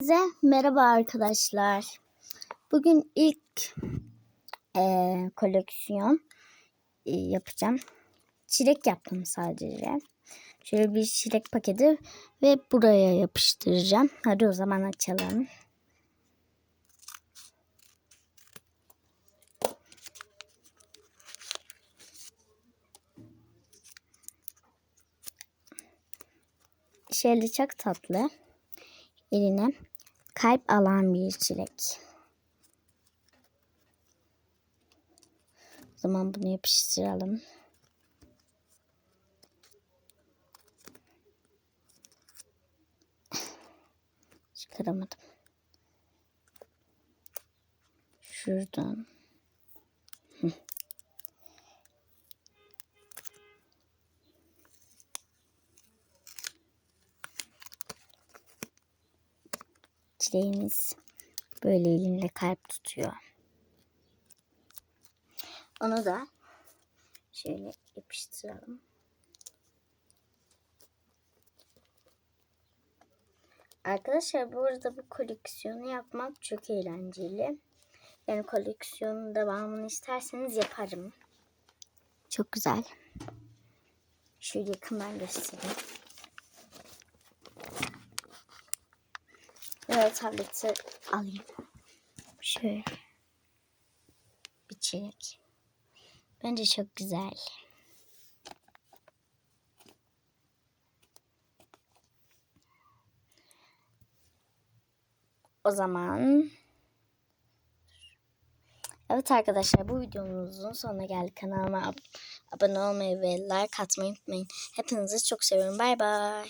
Size merhaba arkadaşlar. Bugün ilk eee, koleksiyon eee, yapacağım. Çilek yaptım sadece. Şöyle bir çilek paketi ve buraya yapıştıracağım. Hadi o zaman açalım. Şöyle çok tatlı. Eline kalp alan bir çilek. O zaman bunu yapıştıralım. Çıkaramadım. Şuradan. Çileğimiz böyle elinde kalp tutuyor. Onu da şöyle yapıştıralım. Arkadaşlar bu arada bu koleksiyonu yapmak çok eğlenceli. Yani koleksiyonun devamını isterseniz yaparım. Çok güzel. Şöyle yakından göstereyim. Ve tableti alayım. Şöyle. Bir çilek. Bence çok güzel. O zaman Evet arkadaşlar bu videomuzun sonuna geldik. Kanalıma ab- abone olmayı ve like atmayı unutmayın. Hepinizi çok seviyorum. Bay bay.